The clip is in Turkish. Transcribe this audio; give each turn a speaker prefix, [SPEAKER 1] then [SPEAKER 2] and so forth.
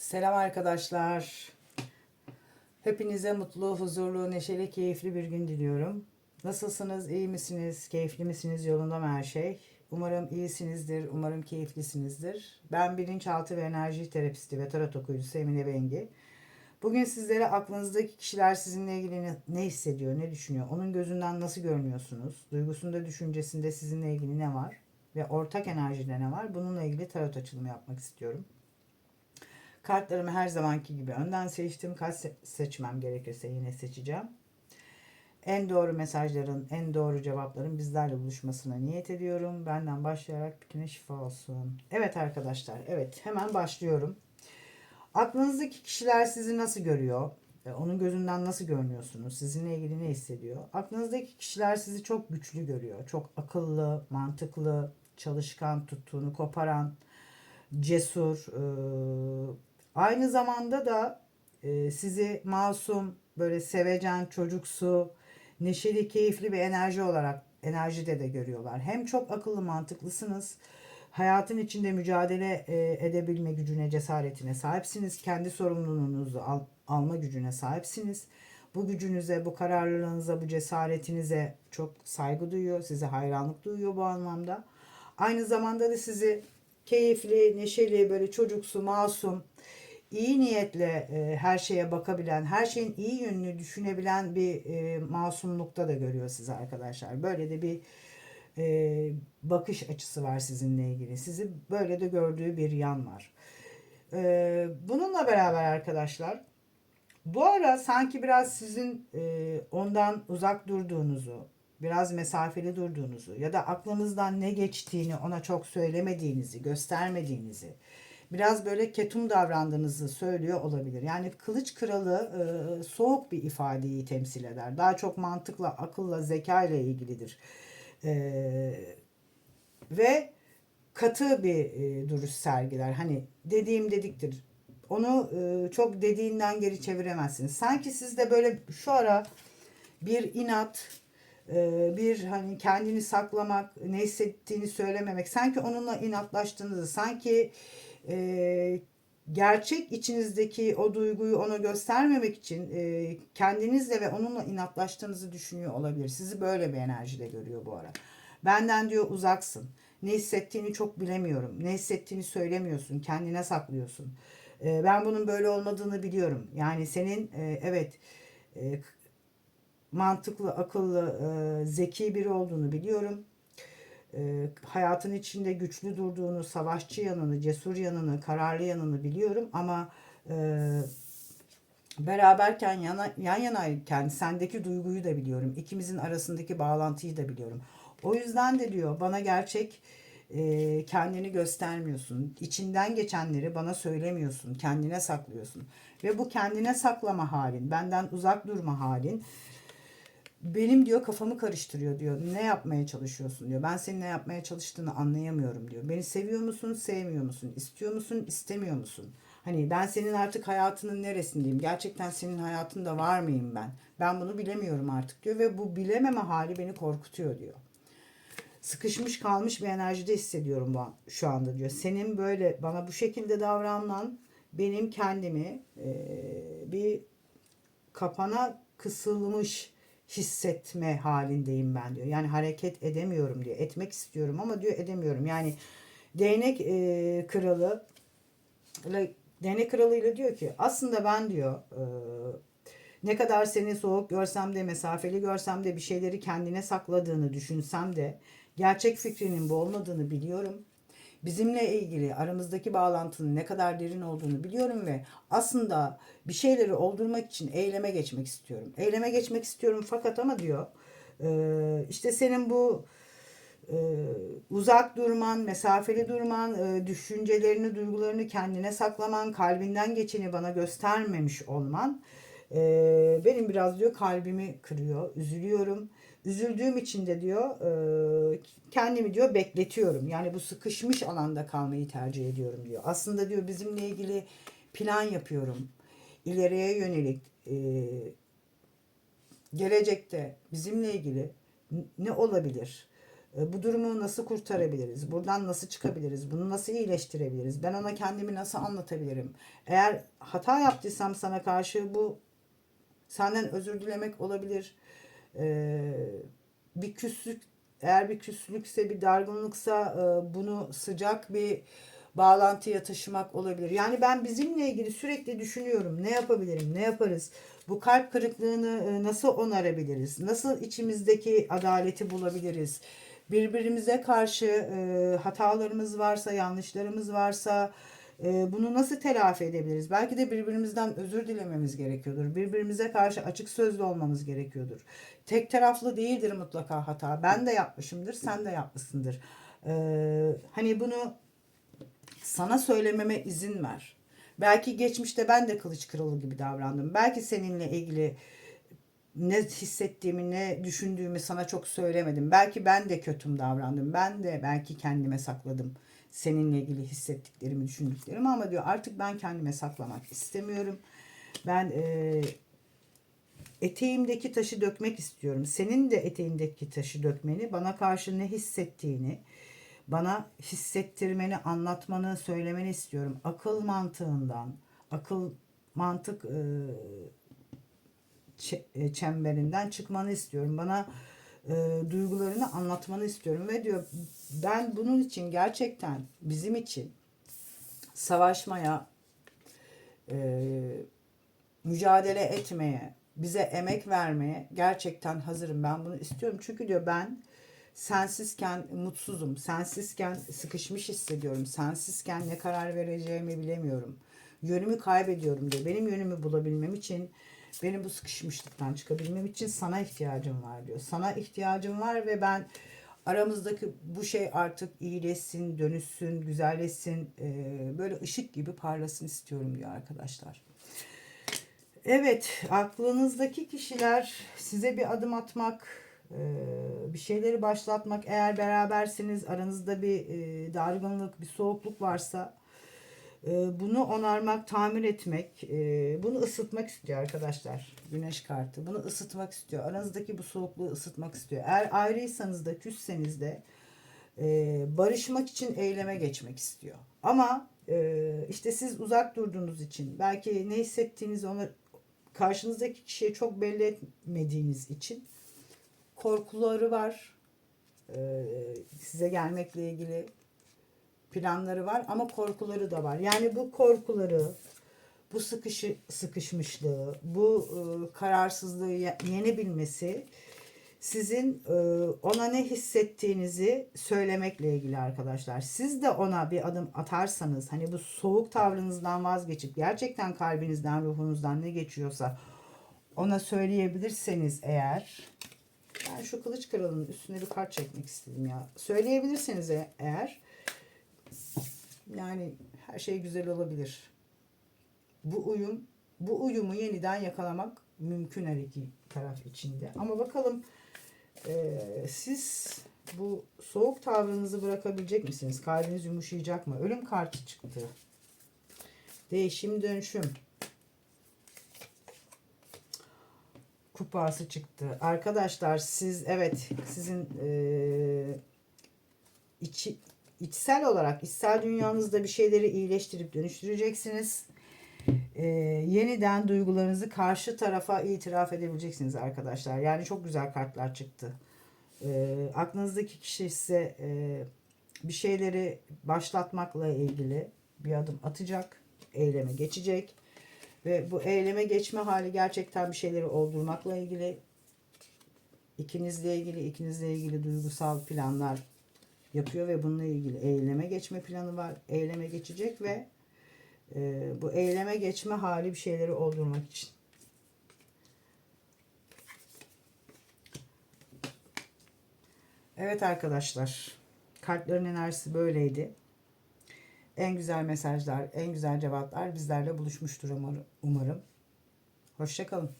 [SPEAKER 1] Selam arkadaşlar. Hepinize mutlu, huzurlu, neşeli, keyifli bir gün diliyorum. Nasılsınız? İyi misiniz? Keyifli misiniz? Yolunda mı her şey? Umarım iyisinizdir. Umarım keyiflisinizdir. Ben bilinçaltı ve enerji terapisti ve tarot okuyucusu Emine Bengi. Bugün sizlere aklınızdaki kişiler sizinle ilgili ne, hissediyor, ne düşünüyor? Onun gözünden nasıl görünüyorsunuz? Duygusunda, düşüncesinde sizinle ilgili ne var? Ve ortak enerjide ne var? Bununla ilgili tarot açılımı yapmak istiyorum. Kartlarımı her zamanki gibi önden seçtim. Kaç se- seçmem gerekirse yine seçeceğim. En doğru mesajların, en doğru cevapların bizlerle buluşmasına niyet ediyorum. Benden başlayarak bütüne şifa olsun. Evet arkadaşlar, evet hemen başlıyorum. Aklınızdaki kişiler sizi nasıl görüyor? E, Onun gözünden nasıl görünüyorsunuz? Sizinle ilgili ne hissediyor? Aklınızdaki kişiler sizi çok güçlü görüyor. Çok akıllı, mantıklı, çalışkan, tuttuğunu koparan, cesur. Aynı zamanda da e, sizi masum, böyle sevecen, çocuksu, neşeli, keyifli bir enerji olarak enerjide de görüyorlar. Hem çok akıllı, mantıklısınız. Hayatın içinde mücadele e, edebilme gücüne, cesaretine sahipsiniz. Kendi sorumluluğunuzu al- alma gücüne sahipsiniz. Bu gücünüze, bu kararlılığınıza, bu cesaretinize çok saygı duyuyor. Size hayranlık duyuyor bu anlamda. Aynı zamanda da sizi keyifli, neşeli, böyle çocuksu, masum, iyi niyetle e, her şeye bakabilen, her şeyin iyi yönünü düşünebilen bir e, masumlukta da görüyor sizi arkadaşlar. Böyle de bir e, bakış açısı var sizinle ilgili. Sizi böyle de gördüğü bir yan var. E, bununla beraber arkadaşlar bu ara sanki biraz sizin e, ondan uzak durduğunuzu, biraz mesafeli durduğunuzu ya da aklınızdan ne geçtiğini ona çok söylemediğinizi, göstermediğinizi, biraz böyle ketum davrandığınızı söylüyor olabilir. Yani kılıç kralı e, soğuk bir ifadeyi temsil eder. Daha çok mantıkla, akılla, zeka ile ilgilidir. E, ve katı bir e, duruş sergiler. Hani dediğim dediktir. Onu e, çok dediğinden geri çeviremezsiniz. Sanki sizde böyle şu ara bir inat, e, bir hani kendini saklamak, ne hissettiğini söylememek, sanki onunla inatlaştığınızı, sanki e, gerçek içinizdeki o duyguyu ona göstermemek için e, kendinizle ve onunla inatlaştığınızı düşünüyor olabilir. Sizi böyle bir enerjide görüyor bu ara. Benden diyor uzaksın. Ne hissettiğini çok bilemiyorum. Ne hissettiğini söylemiyorsun. Kendine saklıyorsun. E, ben bunun böyle olmadığını biliyorum. Yani senin e, evet e, mantıklı, akıllı, e, zeki biri olduğunu biliyorum. E, hayatın içinde güçlü durduğunu, savaşçı yanını, cesur yanını, kararlı yanını biliyorum ama e, beraberken yana, yan yanayken sendeki duyguyu da biliyorum. İkimizin arasındaki bağlantıyı da biliyorum. O yüzden de diyor bana gerçek e, kendini göstermiyorsun. İçinden geçenleri bana söylemiyorsun. Kendine saklıyorsun. Ve bu kendine saklama halin, benden uzak durma halin benim diyor kafamı karıştırıyor diyor. Ne yapmaya çalışıyorsun diyor. Ben senin ne yapmaya çalıştığını anlayamıyorum diyor. Beni seviyor musun, sevmiyor musun? İstiyor musun, istemiyor musun? Hani ben senin artık hayatının neresindeyim? Gerçekten senin hayatında var mıyım ben? Ben bunu bilemiyorum artık diyor ve bu bilememe hali beni korkutuyor diyor. Sıkışmış kalmış bir enerjide hissediyorum bu, şu anda diyor. Senin böyle bana bu şekilde davranman benim kendimi eee, bir kapana kısılmış hissetme halindeyim ben diyor. Yani hareket edemiyorum diyor. Etmek istiyorum ama diyor edemiyorum. Yani değnek e, kralı değnek kralıyla diyor ki aslında ben diyor e, ne kadar seni soğuk görsem de mesafeli görsem de bir şeyleri kendine sakladığını düşünsem de gerçek fikrinin bu olmadığını biliyorum. Bizimle ilgili aramızdaki bağlantının ne kadar derin olduğunu biliyorum ve aslında bir şeyleri oldurmak için eyleme geçmek istiyorum. Eyleme geçmek istiyorum fakat ama diyor e, işte senin bu e, uzak durman, mesafeli durman, e, düşüncelerini, duygularını kendine saklaman, kalbinden geçeni bana göstermemiş olman benim biraz diyor kalbimi kırıyor, üzülüyorum. Üzüldüğüm için de diyor kendimi diyor bekletiyorum. Yani bu sıkışmış alanda kalmayı tercih ediyorum diyor. Aslında diyor bizimle ilgili plan yapıyorum. İleriye yönelik gelecekte bizimle ilgili ne olabilir? Bu durumu nasıl kurtarabiliriz? Buradan nasıl çıkabiliriz? Bunu nasıl iyileştirebiliriz? Ben ona kendimi nasıl anlatabilirim? Eğer hata yaptıysam sana karşı bu senden özür dilemek olabilir. Ee, bir küslük eğer bir küslükse bir dargınlıksa e, bunu sıcak bir bağlantıya taşımak olabilir. Yani ben bizimle ilgili sürekli düşünüyorum. Ne yapabilirim? Ne yaparız? Bu kalp kırıklığını e, nasıl onarabiliriz? Nasıl içimizdeki adaleti bulabiliriz? Birbirimize karşı e, hatalarımız varsa, yanlışlarımız varsa e, bunu nasıl telafi edebiliriz? Belki de birbirimizden özür dilememiz gerekiyordur. Birbirimize karşı açık sözlü olmamız gerekiyordur. Tek taraflı değildir mutlaka hata. Ben de yapmışımdır, sen de yapmışsındır. E, hani bunu sana söylememe izin ver. Belki geçmişte ben de kılıç kralı gibi davrandım. Belki seninle ilgili ne hissettiğimi, ne düşündüğümü sana çok söylemedim. Belki ben de kötüm davrandım. Ben de belki kendime sakladım seninle ilgili hissettiklerimi, düşündüklerimi ama diyor artık ben kendime saklamak istemiyorum. Ben e, eteğimdeki taşı dökmek istiyorum. Senin de eteğindeki taşı dökmeni, bana karşı ne hissettiğini, bana hissettirmeni, anlatmanı, söylemeni istiyorum. Akıl mantığından, akıl mantık e, e, çemberinden çıkmanı istiyorum. Bana e, duygularını anlatmanı istiyorum ve diyor ben bunun için gerçekten bizim için savaşmaya, e, mücadele etmeye, bize emek vermeye gerçekten hazırım. Ben bunu istiyorum. Çünkü diyor ben sensizken mutsuzum. Sensizken sıkışmış hissediyorum. Sensizken ne karar vereceğimi bilemiyorum. Yönümü kaybediyorum diyor. Benim yönümü bulabilmem için benim bu sıkışmışlıktan çıkabilmem için sana ihtiyacım var diyor. Sana ihtiyacım var ve ben aramızdaki bu şey artık iyileşsin, dönüşsün, güzelleşsin, e, böyle ışık gibi parlasın istiyorum diyor arkadaşlar. Evet, aklınızdaki kişiler size bir adım atmak, e, bir şeyleri başlatmak, eğer berabersiniz, aranızda bir e, dargınlık, bir soğukluk varsa bunu onarmak, tamir etmek, e, bunu ısıtmak istiyor arkadaşlar. Güneş kartı. Bunu ısıtmak istiyor. Aranızdaki bu soğukluğu ısıtmak istiyor. Eğer ayrıysanız da, küsseniz de e, barışmak için eyleme geçmek istiyor. Ama e, işte siz uzak durduğunuz için, belki ne hissettiğinizi ona karşınızdaki kişiye çok belli etmediğiniz için korkuları var. Size gelmekle ilgili planları var ama korkuları da var. Yani bu korkuları, bu sıkışı, sıkışmışlığı, bu e, kararsızlığı ye- yenebilmesi sizin e, ona ne hissettiğinizi söylemekle ilgili arkadaşlar. Siz de ona bir adım atarsanız hani bu soğuk tavrınızdan vazgeçip gerçekten kalbinizden, ruhunuzdan ne geçiyorsa ona söyleyebilirseniz eğer ben şu kılıç kralının üstüne bir kart çekmek istedim ya. Söyleyebilirseniz e- eğer yani her şey güzel olabilir. Bu uyum, bu uyumu yeniden yakalamak mümkün her iki taraf içinde. Ama bakalım eee, siz bu soğuk tavrınızı bırakabilecek misiniz? Kalbiniz yumuşayacak mı? Ölüm kartı çıktı. Değişim dönüşüm. Kupası çıktı. Arkadaşlar siz evet sizin eee içi, içsel olarak içsel dünyanızda bir şeyleri iyileştirip dönüştüreceksiniz. Ee, yeniden duygularınızı karşı tarafa itiraf edebileceksiniz arkadaşlar. Yani çok güzel kartlar çıktı. Ee, aklınızdaki kişi size e, bir şeyleri başlatmakla ilgili bir adım atacak, eyleme geçecek ve bu eyleme geçme hali gerçekten bir şeyleri oldurmakla ilgili ikinizle ilgili ikinizle ilgili duygusal planlar yapıyor ve bununla ilgili eyleme geçme planı var. Eyleme geçecek ve e, bu eyleme geçme hali bir şeyleri oldurmak için. Evet arkadaşlar. Kartların enerjisi böyleydi. En güzel mesajlar, en güzel cevaplar bizlerle buluşmuştur umarım. umarım. Hoşçakalın.